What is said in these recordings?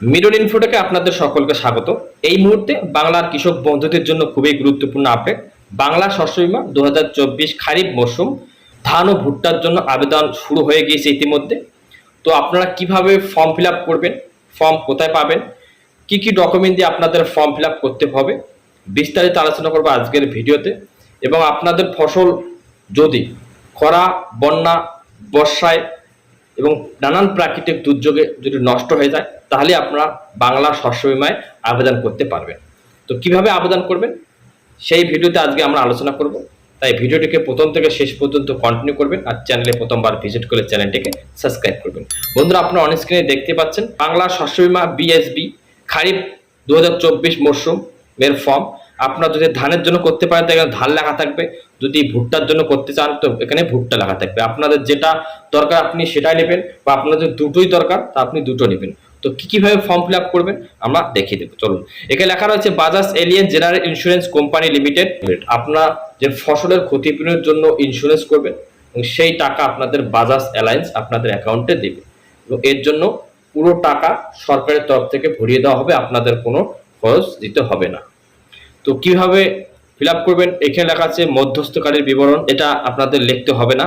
Middle ইনফোটেকে আপনাদের সকলকে স্বাগত। এই মুহূর্তে বাংলার কৃষক বন্ধুদের জন্য খুবই গুরুত্বপূর্ণ আপডেট বাংলা শস্য বীমা দু খারিফ মরশুম ধান ও ভুট্টার জন্য আবেদন শুরু হয়ে গিয়েছে ইতিমধ্যে। তো আপনারা কীভাবে ফর্ম ফিল করবেন ফর্ম কোথায় পাবেন, কি কি ডকুমেন্ট দিয়ে আপনাদের ফর্ম ফিল করতে হবে, বিস্তারিত আলোচনা করব আজকের ভিডিওতে। এবং আপনাদের ফসল যদি খরা, বন্যা, বর্ষায় এবং নানান প্রাকৃতিক দুর্যোগে যদি নষ্ট হয়ে যায়, তাহলে আপনারা বাংলা শস্য বিমায় আবেদন করতে পারবেন। তো কীভাবে আবেদন করবেন? সেই ভিডিওতে আজকে আমরা আলোচনা করব। তাই ভিডিওটিকে প্রথম থেকে শেষ পর্যন্ত কন্টিনিউ করবেন আর চ্যানেলে প্রথমবার ভিজিট করলে চ্যানেলটিকে সাবস্ক্রাইব করবেন। বন্ধুরা, আপনারা অন স্ক্রিনে দেখতে পাচ্ছেন বাংলা শস্য বিমা বিএসবি খারিফ দু হাজার চব্বিশ মরশুম এর ফর্ম আপনারা যদি ধানের জন্য করতে পারেন, তো এখানে ধান লেখা থাকবে। যদি ভুট্টার জন্য করতে চান, তো এখানে ভুট্টা লেখা থাকবে। আপনাদের যেটা দরকার, আপনি সেটাই নেবেন বা আপনাদের দুটোই দরকার, তা আপনি দুটো নেবেন। তো কি, কীভাবে ফর্ম ফিল আপ করবেন, আমরা দেখিয়ে দেবো। চলুন। এখানে লেখা রয়েছে, Bajaj Allianz general insurance company limited. আপনার যে ফসলের ক্ষতিপূরণের জন্য ইন্স্যুরেন্স করবেন, এবং সেই টাকা আপনাদের বাজাজ অ্যালায়েন্স আপনাদের অ্যাকাউন্টে দেবে। এবং এর জন্য পুরো টাকা সরকারের তরফ থেকে ভরিয়ে দেওয়া হবে, আপনাদের কোনো খরচ দিতে হবে না। তো কীভাবে ফিল আপ করবেন? এখানে লেখা আছে মধ্যস্থকারীর বিবরণ। এটা আপনাদের লিখতে হবে না।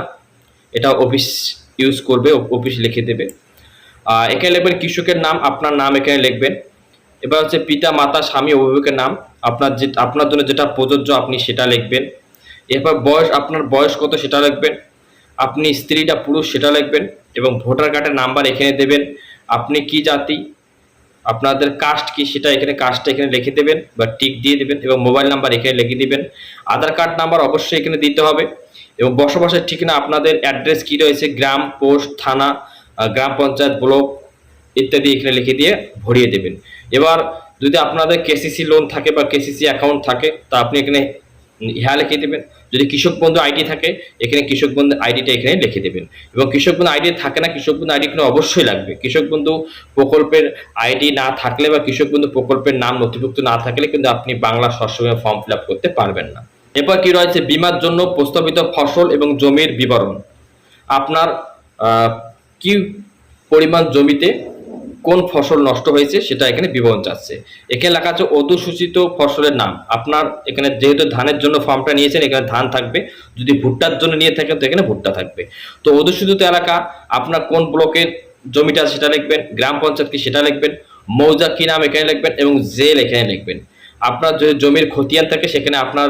এটা অফিস ইউজ করবে অফিস লিখে দেবে। এখানে লিখবেন কৃষকের নাম, আপনার নাম এখানে লিখবেন। এবার হচ্ছে পিতা, মাতা, স্বামী, অভিভাবকের নাম। আপনার যে, আপনার জন্য যেটা প্রযোজ্য, আপনি সেটা লিখবেন। এরপর বয়স, আপনার বয়স কত সেটা লিখবেন। আপনি স্ত্রীটা পুরুষ সেটা লিখবেন। এবং ভোটার কার্ডের নাম্বার এখানে দেবেন। আপনি কি জাতি? আপনাদের কাস্ট কি সেটা এখানে কাস্টটা এখানে লিখে দেবেন বা টিক দিয়ে দেবেন এবং মোবাইল নাম্বার এখানে লিখে দিবেন। আধার কার্ড নাম্বার অবশ্যই এখানে দিতে হবে এবং বসবাসের ঠিকানা, আপনাদের অ্যাড্রেস কি রয়েছে, গ্রাম পোস্ট থানা গ্রাম পঞ্চায়েত ব্লক ইত্যাদি এখানে লিখে দিয়ে ভরিয়ে দেবেন। এবার যদি আপনাদের কেসিসি লোন থাকে বা কেসিসি অ্যাকাউন্ট থাকে, তা আপনি এখানে ইহা লিখে দেবেন। যদি কৃষক বন্ধু আইডি থাকে, এখানে কৃষক বন্ধু আইডিটা এখানে লিখে দেবেন। এবং কৃষক বন্ধু আইডি থাকে না, কৃষক বন্ধু আইডি এখানে অবশ্যই লাগবে। কৃষক বন্ধু প্রকল্পের আইডি না থাকলে বা কৃষক বন্ধু প্রকল্পের নাম নথিভুক্ত না থাকলে কিন্তু আপনি বাংলা বীমা ফর্ম ফিল করতে পারবেন না। এরপর কি রয়েছে? বীমার জন্য প্রস্তাবিত ফসল এবং জমির বিবরণ। আপনার কি পরিমাণ জমিতে কোন ফসল নষ্ট হয়েছে সেটা এখানে বিবরণ চাচ্ছে। এখানে লেখা আছে, অধুসূচিত ফসলের নাম। আপনার এখানে যেহেতু ধানের জন্য ফর্মটা নিয়েছেন, এখানে ধান থাকবে। যদি ভুট্টার জন্য নিয়ে থাকেন, তো এখানে ভুট্টা থাকবে। তো অধুসূচিত এলাকা, আপনার কোন ব্লকের জমিটা সেটা লিখবেন, গ্রাম পঞ্চায়েত কি সেটা লিখবেন, মৌজা কি নাম এখানে লিখবেন, এবং জেল এখানে লিখবেন। আপনার যদি জমির খতিয়ান থাকে, সেখানে আপনার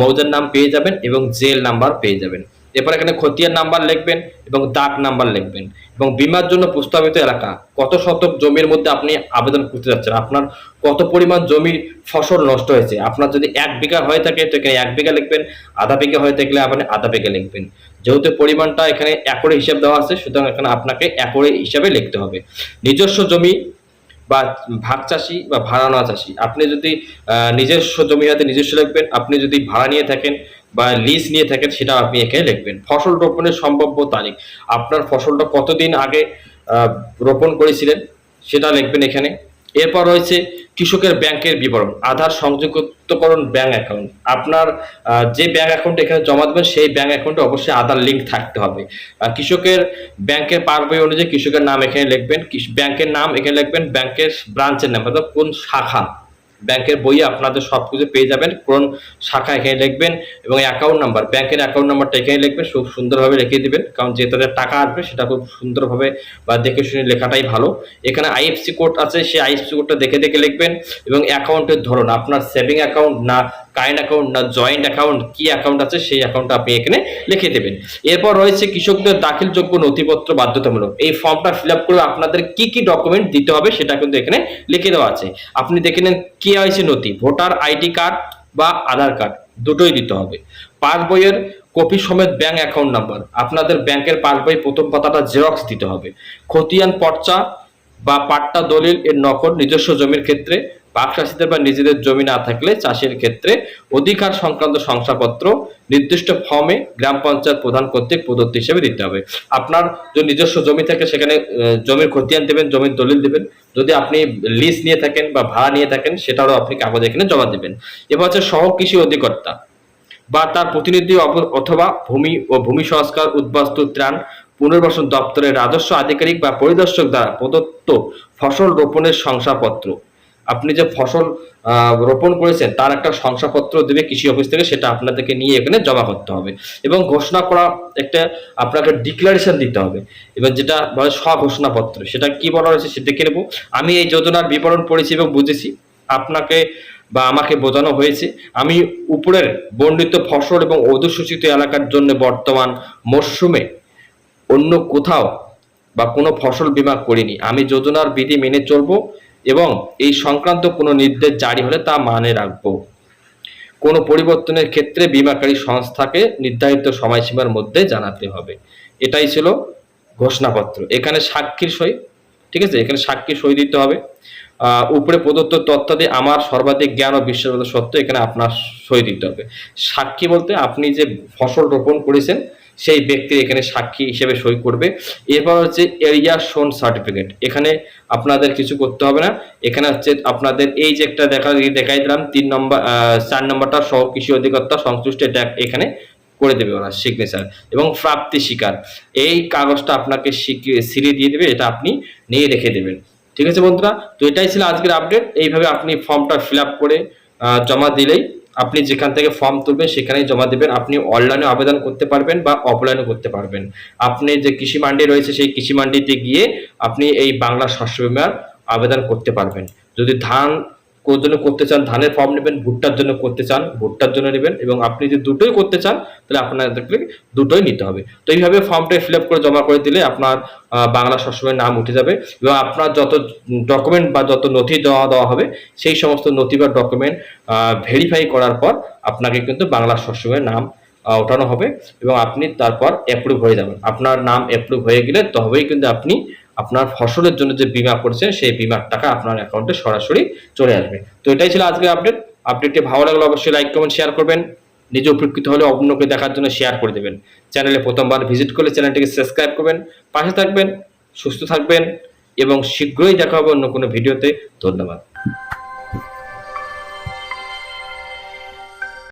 মৌজার নাম পেয়ে যাবেন এবং জেল নাম্বার পেয়ে যাবেন। এরপর এখানে খতিয়ার নাম্বার লিখবেন এবং দাগ নাম্বার লিখবেন। এবং বিমার জন্য প্রস্তাবিত এলাকা, কত শতক জমির মধ্যে আপনি আবেদন করতে যাচ্ছেন? আপনার কত পরিমাণ জমির ফসল নষ্ট হয়েছে? আপনার যদি এক বিঘা হয়ে থাকে, তো এখানে এক বিঘা লিখবেন। আধা বিঘা হয়ে থাকলে আপনি আধা বিঘা লিখবেন। যেহেতু পরিমাণটা এখানে একরে হিসাব দেওয়া আছে, সুতরাং এখানে আপনাকে একরে হিসাবে লিখতে হবে। নিজস্ব জমি বা ভাগ চাষি বা ভাড়া নেওয়া চাষি, আপনি যদি নিজস্ব জমি হাতে নিজস্ব লিখবেন, আপনি যদি ভাড়া নিয়ে থাকেন বা লিজ নিয়ে থাকেন, সেটা আপনি এখানে লিখবেন। ফসল রোপণের সম্ভাব্য তারিখ। আপনার ফসলটা কতদিন আগে রোপণ করেছিলেন, সেটা লিখবেন এখানে। এরপর রয়েছে কৃষকের ব্যাংকের বিবরণ, আধার সংযুক্তকরণ ব্যাংক অ্যাকাউন্ট। আপনার যে ব্যাংক অ্যাকাউন্ট এখানে জমা দেবেন, সেই ব্যাংক অ্যাকাউন্টে অবশ্যই আধার লিঙ্ক থাকতে হবে। কৃষকের ব্যাংকের পার বই অনুযায়ী কৃষকের নাম এখানে লিখবেন ব্যাংকের নাম এখানে লিখবেন, ব্যাংকের ব্রাঞ্চের নাম অর্থাৎ কোন শাখা। ব্যাংকের বইয়ে আপনাদের সব কিছু পেয়ে যাবেন। কোন শাখা এখানে লিখবেন এবং অ্যাকাউন্ট নাম্বার ব্যাংকের অ্যাকাউন্ট নাম্বারটা এখানে লিখবেন, খুব সুন্দরভাবে রেখে দেবেন। কারণ যে তাদের টাকা আসবে, সেটা খুব সুন্দরভাবে বা দেখে শুনে লেখাটাই ভালো। এখানে আইএফসি কোড আছে, সেই আইএফসি কোডটা দেখে দেখে লিখবেন এবং অ্যাকাউন্টের ধরন, আপনার সেভিং অ্যাকাউন্ট না কারেন্ট অ্যাকাউন্ট না জয়েন্ট অ্যাকাউন্ট কি অ্যাকাউন্ট আছে সেই অ্যাকাউন্টটা আপনি এখানে লিখে দেবেন। এরপর রয়েছে কৃষকদের দাখিলযোগ্য নথিপত্র বাধ্যতামূলক। এই ফর্মটা ফিল আপ করে আপনাদের কি কি ডকুমেন্ট দিতে হবে সেটা কিন্তু এখানে লিখে দেওয়া আছে। আপনি দেখে নেন কেওয়াইসি নথি, ভোটার আইডি কার্ড বা আধার কার্ড, দুটোই দিতে হবে। পাস বইয়ের কপি সমেত ব্যাংক অ্যাকাউন্ট নাম্বার আপনাদের ব্যাংকের পাস বই প্রথম পাতাটা জেরক্স দিতে হবে। খতিয়ান পর্চা বা পাট্টা দলিল এর নকল নিজস্ব জমির ক্ষেত্রে বাকশাসীদের বা নিজেদের জমি না থাকলে চাষের ক্ষেত্রে অধিকার সংক্রান্ত শংসাপত্র নির্দিষ্ট ফর্মে গ্রাম পঞ্চায়েত প্রধান কর্তৃক প্রদত্ত হিসেবে দিতে হবে। আপনার যদি নিজস্ব জমি থাকে সেখানে জমির খতিয়ান দেবেন, জমির দলিল দেবেন। যদি আপনি লিজ নিয়ে থাকেন বা ভাড়া নিয়ে থাকেন, সেটারও আপনি কাগজ এখানে জমা দেবেন। এবার হচ্ছে সহ কৃষি অধিকর্তা বা তার প্রতিনিধি অথবা ভূমি ও ভূমি সংস্কার উদ্বাস্তু ত্রাণ পুনর্বাসন দপ্তরের রাজস্ব আধিকারিক বা পরিদর্শক দ্বারা প্রদত্ত ফসল রোপণের শংসাপত্র আপনি যে ফসল রোপণ করেছেন, তার একটা শংসাপত্র দেবে কৃষি অফিস থেকে, সেটা আপনাদেরকে নিয়ে এখানে জমা করতে হবে। এবং ঘোষণা করা একটা আপনাকে ডিক্লারেশন দিতে হবে। এবার যেটা বলে স্বঘোষণাপত্র, সেটা কি বলা হয়েছে সেটা দেখে নেব। আমি এই যোজনার বিবরণ পড়েছি এবং বুঝেছি, আপনাকে বা আমাকে বোঝানো হয়েছে। আমি উপরের বর্ণিত ফসল এবং অধুসূচিত এলাকার জন্য বর্তমান মরশুমে অন্য কোথাও বা কোনো ফসল বীমা করিনি। আমি যোজনার বিধি মেনে চলবো। এবং এই সংক্রান্ত কোনো নির্দেশ জারি হলে তা মানে রাখব। কোনো পরিবর্তনের ক্ষেত্রে বীমাকারী সংস্থাকে নির্ধারিত সময়সীমার মধ্যে জানাতে হবে। এটাই ছিল ঘোষণাপত্র। এখানে সাক্ষীর সই, ঠিক আছে? এখানে সাক্ষী সই দিতে হবে। উপরে প্রদত্ত তথ্যাদি আমার সর্বাধিক জ্ঞান ও বিশ্বাস সত্য এখানে আপনার সই দিতে হবে। সাক্ষী বলতে আপনি যে ফসল রোপণ করেছেন সেই ব্যক্তির এখানে সাক্ষী হিসেবে সই করবে। এরপর হচ্ছে এরিয়া শোন সার্টিফিকেট এখানে আপনাদের কিছু করতে হবে না। এখানে হচ্ছে আপনাদের এই যে একটা দেখা দেখাই দিলাম, তিন নম্বর চার নম্বরটা সহ কৃষি অধিকর্তা সংশ্লিষ্ট এখানে করে দেবে ওনার সিগনেচার এবং প্রাপ্তি স্বীকার এই কাগজটা আপনাকে সিরি দিয়ে দেবে, এটা আপনি নিয়ে রেখে দেবেন। ঠিক আছে বন্ধুরা? তো এটাই ছিল আজকের আপডেট এইভাবে আপনি ফর্মটা ফিল আপ করে জমা দিলেই আপনি যেখান থেকে ফর্ম তুলবেন, সেখানেই জমা দেবেন। আপনি অনলাইনে আবেদন করতে পারবেন বা অফলাইনে করতে পারবেন। আপনি যে কৃষি মান্ডি রয়েছে, সেই কৃষি মান্ডিতে গিয়ে আপনি এই বাংলা শস্য বিমার আবেদন করতে পারবেন। যদি ধান কোর জন্য করতে চান, ধানের ফর্ম নেবেন, ভুট্টার জন্য করতে চান, ভুট্টার জন্য নেবেন এবং আপনি যদি দুটোই করতে চান, তাহলে আপনাদেরকে দুটোই নিতে হবে। তো এইভাবে ফর্মটা ফিল আপ করে জমা করে দিলে আপনার বাংলা সবসময় নাম উঠে যাবে এবং আপনার যত ডকুমেন্ট বা যত নথি দেওয়া দেওয়া হবে, সেই সমস্ত নথি বা ডকুমেন্ট ভেরিফাই করার পর আপনাকে কিন্তু বাংলা সবসময় নাম ওঠানো হবে এবং আপনি তারপর অ্যাপ্রুভ হয়ে যাবেন। আপনার নাম অ্যাপ্রুভ হয়ে গেলে তবেই কিন্তু আপনি আপনার ফসলের জন্য যে বিমা করছেন, সেই বিমার টাকা আপনার অ্যাকাউন্টে সরাসরি চলে আসবে। তো এটাই ছিল আজকের আপডেট আপডেটটি ভালো লাগলে অবশ্যই লাইক কমেন্ট শেয়ার করবেন। নিজে উপকৃত হলে অন্যকে দেখার জন্য শেয়ার করে দেবেন। চ্যানেলে প্রথমবার ভিজিট করলে চ্যানেলটিকে সাবস্ক্রাইব করবেন। পাশে থাকবেন, সুস্থ থাকবেন, এবং শীঘ্রই দেখা হবে অন্য কোনো ভিডিওতে ধন্যবাদ।